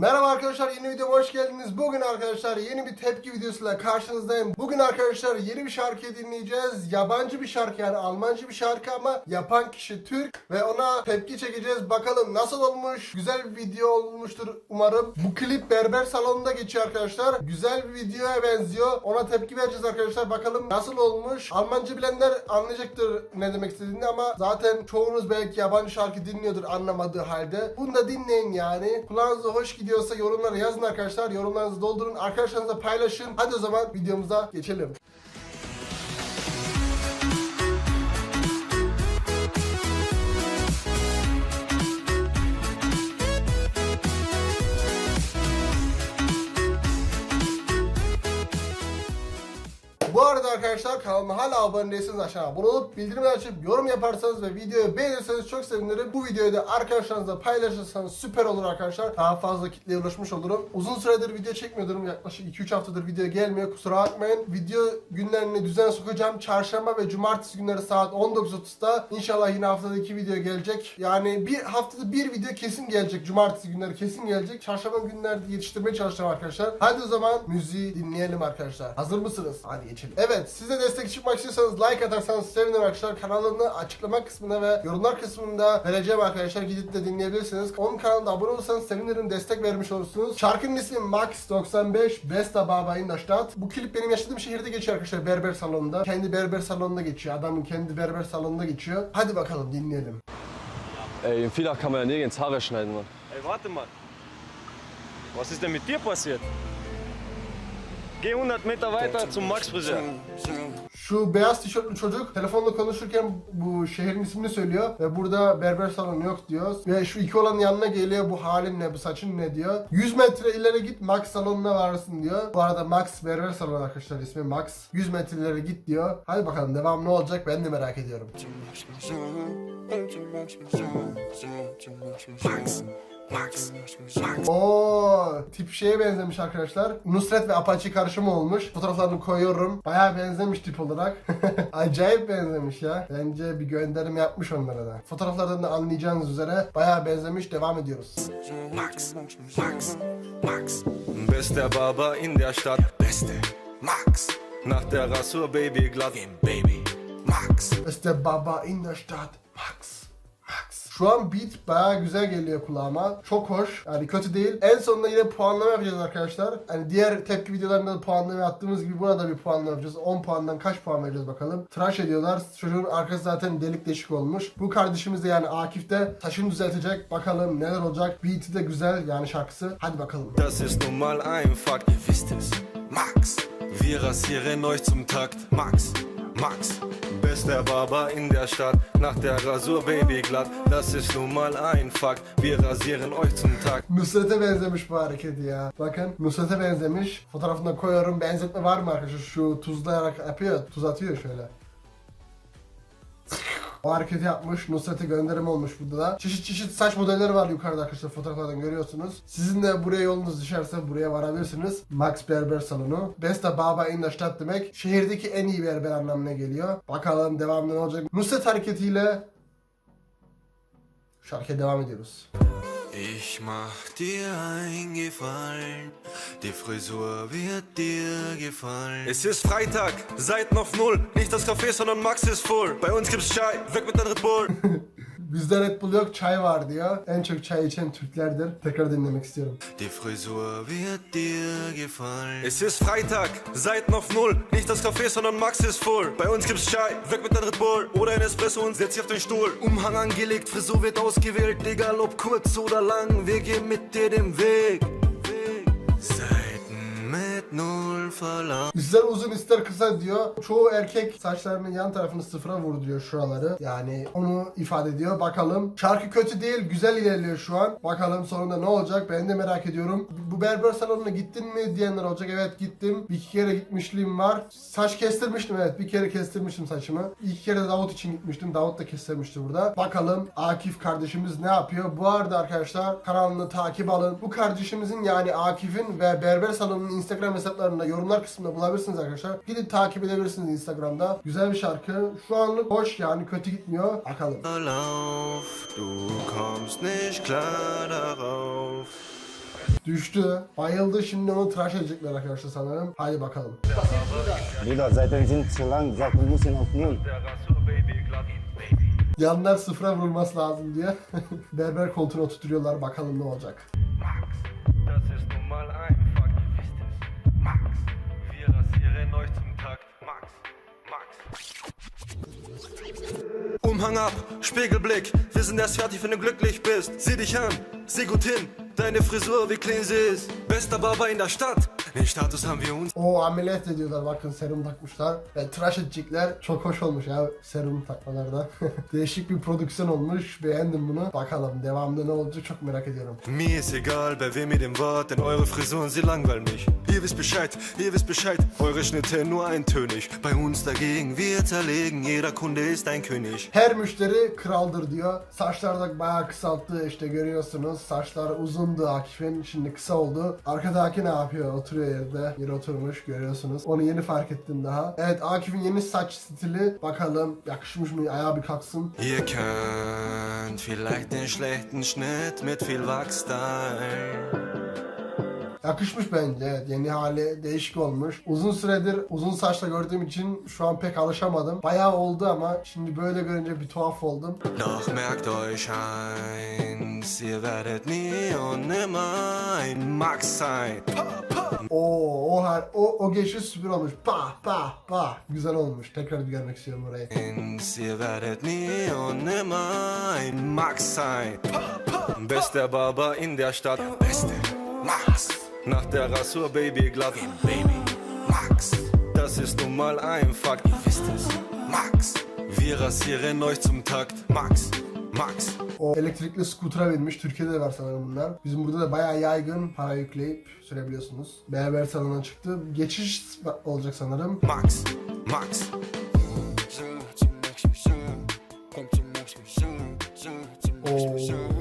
Merhaba arkadaşlar yeni videoma hoş geldiniz. Bugün arkadaşlar yeni bir tepki videosuyla karşınızdayım. Bugün arkadaşlar yeni bir şarkı dinleyeceğiz. Yabancı bir şarkı yani Almancı bir şarkı ama yapan kişi Türk ve ona tepki çekeceğiz. Bakalım nasıl olmuş? Güzel bir video olmuştur umarım. Bu klip berber salonunda geçiyor arkadaşlar. Güzel bir videoya benziyor. Ona tepki vereceğiz arkadaşlar. Bakalım nasıl olmuş? Almanca bilenler anlayacaktır ne demek istediğini ama zaten çoğunuz belki yabancı şarkı dinliyordur anlamadığı halde. Bunu da dinleyin yani. Kulağınıza hoş gidiyorsa yorumlara yazın arkadaşlar. Yorumlarınızı doldurun. Arkadaşlarınızla paylaşın. Hadi o zaman videomuza geçelim. Arkadaşlar kanalıma hala abone değilseniz aşağı abone olup bildirimleri açıp yorum yaparsanız ve videoyu beğenirseniz çok sevinirim. Bu videoyu da arkadaşlarınızla paylaşırsanız süper olur arkadaşlar. Daha fazla kitleye ulaşmış olurum. Uzun süredir video çekmiyordum. Yaklaşık 2-3 haftadır video gelmiyor. Kusura bakmayın. Video günlerini düzene sokacağım. Çarşamba ve cumartesi günleri saat 19.30'da. İnşallah yine haftada 2 video gelecek. Yani bir haftada bir video kesin gelecek. Cumartesi günleri kesin gelecek. Çarşamba günlerde yetiştirmeye çalışacağım arkadaşlar. Hadi o zaman müziği dinleyelim arkadaşlar. Hazır mısınız? Hadi geçelim. Evet size destek çıkmak istiyorsanız like atarsanız sevinirim arkadaşlar. Kanalını açıklama kısmına ve yorumlar kısmında vereceğim arkadaşlar. Gidip de dinleyebilirsiniz. Onun kanalına abone olursanız sevinirim. Destek vermiş olursunuz. Şarkının ismi Max95 Besta Baba in der Stadt. Bu klip benim yaşadığım şehirde geçiyor arkadaşlar. Berber salonunda. Kendi berber salonunda geçiyor. Adamın kendi berber salonunda geçiyor. Hadi bakalım dinleyelim. Ey, im Villach kann man ja nirgends Haare schneiden, Mann. Ey, warte mal. Was ist denn mit dir passiert? Geh 100 Meter weiter zum Max Friseur. Şu beyaz tişörtlü çocuk telefonla konuşurken bu şehrin ismini söylüyor ve burada berber salonu yok diyor. Ve şu iki olanın yanına geliyor bu halin ne bu saçın ne diyor. 100 metre ileri git Max salonuna varırsın diyor. Bu arada Max berber salonu arkadaşlar ismi Max. 100 metre ileri git diyor. Hadi bakalım devam ne olacak ben de merak ediyorum. Oo, tip şeye benzemiş arkadaşlar. Nusret ve Apache karışımı olmuş. Fotoğraflarını koyuyorum. Bayağı benzemiş tip olarak. Acayip benzemiş ya. Bence bir gönderim yapmış onlara da. Fotoğraflardan da anlayacağınız üzere bayağı benzemiş. Devam ediyoruz. Max, Max, Max. Bester Barber in der Stadt. Beste, Max. Nach der Rasur, Baby, glatt. Baby, Max. İşte baba in der Stadt. Max. Şu an beat bayağı güzel geliyor kulağıma. Çok hoş. Yani kötü değil. En sonunda yine puanlama yapacağız arkadaşlar. Hani diğer tepki videolarında da puanlama yaptığımız gibi buna da bir puanlama yapacağız. 10 puandan kaç puan vereceğiz bakalım. Tıraş ediyorlar. Çocuğun arkası zaten delik deşik olmuş. Bu kardeşimiz de yani Akif de saçını düzeltecek. Bakalım neler olacak. Beat'i de güzel yani şarkısı. Hadi bakalım. Das ist nun mal ein Fakt. Ihr wisst es. Max. Wir rasieren euch zum Takt. Max, Max. Bester Barber in der Stadt. Nach der Rasur, Baby, glatt. Das ist nun mal ein Fakt. Wir rasieren euch zum Takt. Nusret'e benzemiş bu hareketi ya. Bakın Nusret'e benzemiş. Fotoğrafını da koyuyorum. Benzetme var mı arkadaşlar? Şu tuzlayarak yapıyor. Tuz atıyor şöyle. Hareketi yapmış. Nusret'e gönderim olmuş burada da. Çeşit çeşit saç modelleri var yukarıda arkadaşlar fotoğraflardan görüyorsunuz. Sizin de buraya yolunuz düşerse buraya varabilirsiniz. Max Berber Salonu. Besta Baba in der Stadt demek. Şehirdeki en iyi berber anlamına geliyor. Bakalım devamlı ne olacak. Nusret hareketiyle şarkıya devam ediyoruz. Ich mach dir einen Gefallen, die Frisur wird dir gefallen. Es ist Freitag, Seiten auf Null, nicht das Café, sondern Max ist full. Bei uns gibt's Chai, weg mit deinem Red Bull. Bizde Red Bull yok çay var diyor. En çok çay içen Türklerdir. Tekrar dinlemek istiyorum. Die Frisur wird dir gefallen. Es ist Freitag, Seiten auf Null, nicht das Café, sondern Max ist full. Bei uns gibt's Chai, weg mit deinem Red Bull. Oder ein Espresso und setz dich auf den Stuhl. Umhang angelegt, Frisur wird ausgewählt, egal ob kurz oder lang, wir gehen mit dir den Weg. Null verlangt. İster uzun ister kısa diyor. Çoğu erkek saçlarının yan tarafını sıfıra vurduruyor şuraları. Yani onu ifade ediyor. Bakalım. Şarkı kötü değil. Güzel ilerliyor şu an. Bakalım sonunda ne olacak? Ben de merak ediyorum. Bu berber salonuna gittin mi diyenler olacak. Evet gittim. Bir iki kere gitmişliğim var. Saç kestirmiştim evet. Bir kere kestirmiştim saçımı. İki kere Davut için gitmiştim. Davut da kestirmişti burada. Bakalım Akif kardeşimiz ne yapıyor? Bu arada arkadaşlar kanalını takip alın. Bu kardeşimizin yani Akif'in ve berber salonunun Instagram hesaplarında yorumlar kısmında bulabilirsiniz arkadaşlar. Gidip takip edebilirsiniz Instagram'da. Güzel bir şarkı. Şu anlık hoş yani kötü gitmiyor. Bakalım. Lauf, du kommst nicht klar darauf. Düştü. Bayıldı. Şimdi onu tıraş edecekler arkadaşlar sanırım. Hadi bakalım. Bruder, Seiten sind zu lang. Sag, auf Null. Yanlar sıfıra vurulması lazım diye. Berber koltuğuna oturtuyorlar. Bakalım ne olacak. Umhang ab, Spiegelblick, wir sind erst fertig, wenn du glücklich bist. Sieh dich an, sieh gut hin, deine Frisur, wie clean sie ist. Bester Barber in der Stadt, den Status haben wir uns. O ameliyat ediyorlar bakın serum takmışlar. Ve tıraş edecekler. Çok hoş olmuş ya serum takmalarda. Değişik bir prodüksiyon olmuş. Beğendim bunu. Bakalım devamında ne olacak çok merak ediyorum. Mir ist egal, bei wem ihr den Wort, denn eure Frisuren, sie langweilen mich. Ihr wisst Bescheid, ihr wisst Bescheid, eure Schnitte nur eintönig. Bei uns dagegen, wir zerlegen, jeder Kunde ist ein König. Her müşteri kraldır diyor. Saçlar da bayağı kısalttı işte görüyorsunuz. Saçlar uzundu Akif'in şimdi kısa oldu. Arkadaki ne yapıyor? Oturuyor yerde. Yere oturmuş görüyorsunuz. Onu yeni fark ettim daha. Evet Akif'in yeni saç stili. Bakalım yakışmış mı? Ayağı bir kalksın. Ihr könnt vielleicht den schlechten Schnitt mit viel Wachstyle. Yakışmış bence. Evet, yeni hali değişik olmuş. Uzun süredir uzun saçla gördüğüm için şu an pek alışamadım. Bayağı oldu ama şimdi böyle görünce bir tuhaf oldum. Doch merkt euch eins, ihr werdet nie und nimmer ein Max sein. Oo, o her o o geçiş süper olmuş. Pa pa pa. Güzel olmuş. Tekrar bir görmek istiyorum orayı. İhr werdet nie und nimmer ein Max sein. Bester Barber in der Stadt. Beste Max. Nach der Rasur, Baby, glatt. Baby, Max. Das ist nun mal ein Fakt. Ihr wisst es. Max. Wir rasieren euch zum Takt. Max, Max. O elektrikli skutura binmiş. Türkiye'de de var sanırım bunlar. Bizim burada da bayağı yaygın para yükleyip sürebiliyorsunuz. Berber salonuna çıktı. Geçiş olacak sanırım. Max, Max. Oo.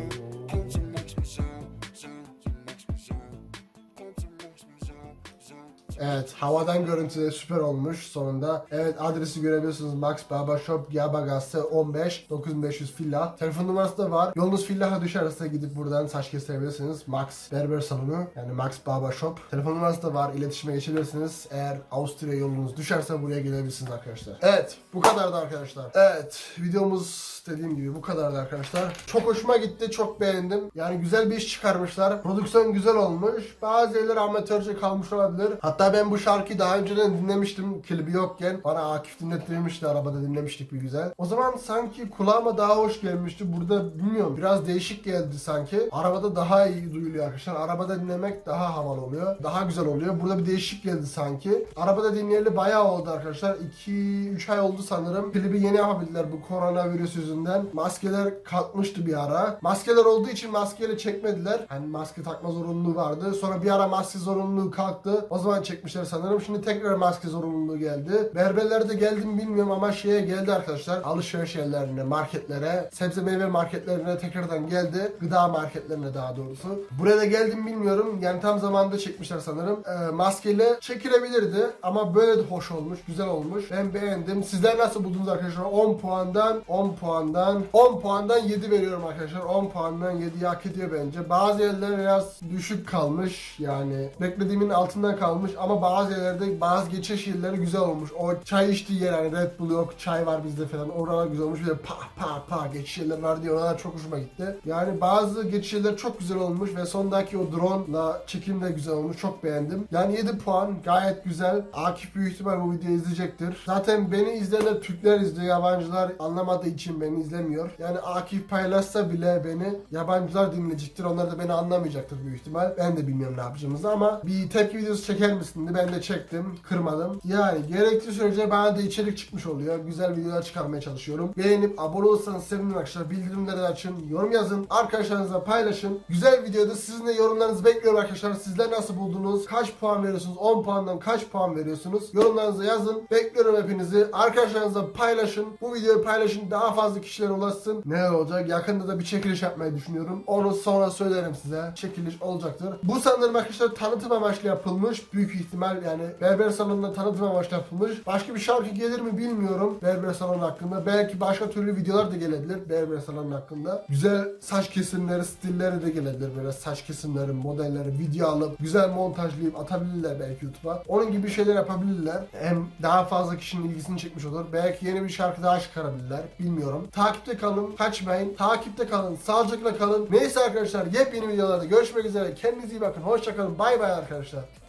Evet havadan görüntü süper olmuş sonunda. Evet adresi görebiliyorsunuz Max Barber Shop Yabagase 15 9500 Villa. Telefon numarası da var. Yolunuz Villa'ya düşerse gidip buradan saç kestirebilirsiniz. Max Berber Salonu yani Max Barber Shop. Telefon numarası da var. İletişime geçebilirsiniz. Eğer Avusturya yolunuz düşerse buraya gelebilirsiniz arkadaşlar. Evet bu kadardı arkadaşlar. Evet videomuz dediğim gibi bu kadardı arkadaşlar. Çok hoşuma gitti, çok beğendim. Yani güzel bir iş çıkarmışlar. Prodüksiyon güzel olmuş. Bazı yerler amatörce kalmış olabilir. Hatta ben bu şarkıyı daha önceden dinlemiştim klibi yokken. Bana Akif dinlettirmişti arabada dinlemiştik bir güzel. O zaman sanki kulağıma daha hoş gelmişti. Burada bilmiyorum biraz değişik geldi sanki. Arabada daha iyi duyuluyor arkadaşlar. Arabada dinlemek daha havalı oluyor. Daha güzel oluyor. Burada bir değişik geldi sanki. Arabada dinleyeli bayağı oldu arkadaşlar. 2-3 ay oldu sanırım. Klibi yeni yapabildiler bu koronavirüs yüzünden. Maskeler kalkmıştı bir ara. Maskeler olduğu için maskeyle çekmediler. Hani maske takma zorunluluğu vardı. Sonra bir ara maske zorunluluğu kalktı. O zaman çekmişler sanırım. Şimdi tekrar maske zorunluluğu geldi. Berberlere de geldi mi bilmiyorum ama şeye geldi arkadaşlar. Alışveriş yerlerine, marketlere, sebze meyve marketlerine tekrardan geldi. Gıda marketlerine daha doğrusu. Buraya da geldi mi bilmiyorum. Yani tam zamanda çekmişler sanırım. Ee, maskeyle çekilebilirdi ama böyle de hoş olmuş, güzel olmuş. Ben beğendim. Sizler nasıl buldunuz arkadaşlar? 10 puandan 10 puandan 10 puandan 7 veriyorum arkadaşlar. 10 puandan 7 hak ediyor bence. Bazı yerler biraz düşük kalmış. Yani beklediğimin altından kalmış ama bazı yerlerde bazı geçiş yerleri güzel olmuş. O çay içtiği yer hani Red Bull yok, çay var bizde falan. Oralar güzel olmuş. Bir de pa pa pa geçiş yerler var diye oralar çok hoşuma gitti. Yani bazı geçiş yerler çok güzel olmuş ve sondaki o drone'la çekim de güzel olmuş. Çok beğendim. Yani 7 puan gayet güzel. Akif büyük ihtimal bu videoyu izleyecektir. Zaten beni izleyenler Türkler izliyor. Yabancılar anlamadığı için beni izlemiyor. Yani Akif paylaşsa bile beni yabancılar dinleyecektir. Onlar da beni anlamayacaktır büyük ihtimal. Ben de bilmiyorum ne yapacağımızı ama bir tepki videosu çeker misin? Ben de çektim. Kırmadım. Yani gerekli sürece bana da içerik çıkmış oluyor. Güzel videolar çıkarmaya çalışıyorum. Beğenip abone olursanız sevinirim arkadaşlar. Bildirimleri açın. Yorum yazın. Arkadaşlarınızla paylaşın. Güzel videoda sizin de yorumlarınızı bekliyorum arkadaşlar. Sizler nasıl buldunuz? Kaç puan veriyorsunuz? 10 puandan kaç puan veriyorsunuz? Yorumlarınızı yazın. Bekliyorum hepinizi. Arkadaşlarınızla paylaşın. Bu videoyu paylaşın. Daha fazla kişilere ulaşsın. Ne olacak? Yakında da bir çekiliş yapmayı düşünüyorum. Onu sonra söylerim size. Çekiliş olacaktır. Bu sanırım arkadaşlar tanıtım amaçlı yapılmış. Büyük ihtimal yani berber salonunda tanıtım amaçlı yapılmış. Başka bir şarkı gelir mi bilmiyorum berber salonu hakkında. Belki başka türlü videolar da gelebilir berber salonu hakkında. Güzel saç kesimleri, stilleri de gelebilir. Böyle saç kesimleri, modelleri, video alıp güzel montajlayıp atabilirler belki YouTube'a. Onun gibi şeyler yapabilirler. Hem daha fazla kişinin ilgisini çekmiş olur. Belki yeni bir şarkı daha çıkarabilirler. Bilmiyorum. Takipte kalın. Kaçmayın. Takipte kalın. Sağlıcakla kalın. Neyse arkadaşlar yepyeni videolarda görüşmek üzere. Kendinize iyi bakın. Hoşçakalın. Bay bay arkadaşlar.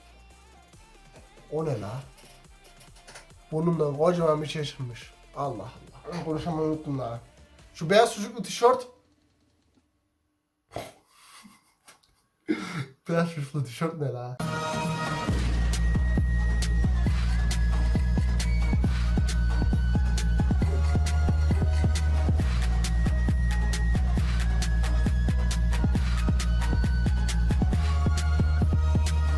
O ne la? Burnumdan kocaman bir şey çıkmış. Allah Allah. Konuşamayı unuttum la. Şu beyaz sucuklu tişört. beyaz sucuklu tişört ne la?